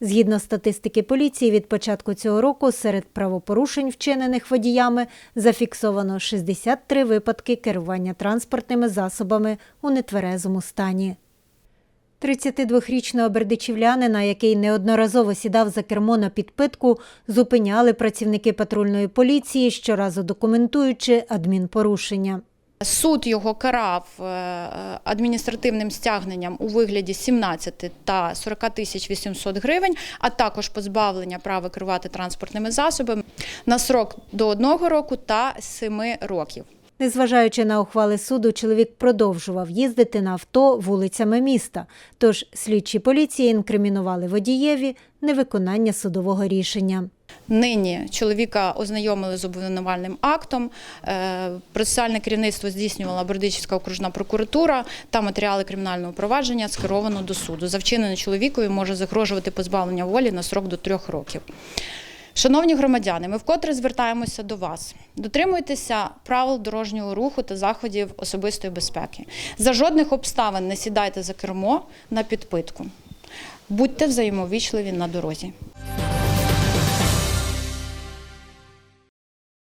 Згідно статистики поліції, від початку цього року серед правопорушень, вчинених водіями, зафіксовано 63 випадки керування транспортними засобами у нетверезому стані. 32-річного бердичівлянина, який неодноразово сідав за кермо на підпитку, зупиняли працівники патрульної поліції, щоразу документуючи адмінпорушення. Суд його карав е, адміністративним стягненням у вигляді 17 та 40 тисяч 800 гривень, а також позбавлення права керувати транспортними засобами на срок до одного року та 7 років. Незважаючи на ухвали суду, чоловік продовжував їздити на авто вулицями міста. Тож слідчі поліції інкримінували водієві невиконання судового рішення. Нині чоловіка ознайомили з обвинувальним актом. Е, Процесуальне керівництво здійснювала Бердичівська окружна прокуратура та матеріали кримінального провадження скеровано до суду. За вчинене чоловікові може загрожувати позбавлення волі на срок до трьох років. Шановні громадяни, ми вкотре звертаємося до вас. Дотримуйтеся правил дорожнього руху та заходів особистої безпеки. За жодних обставин не сідайте за кермо на підпитку. Будьте взаємовічливі на дорозі.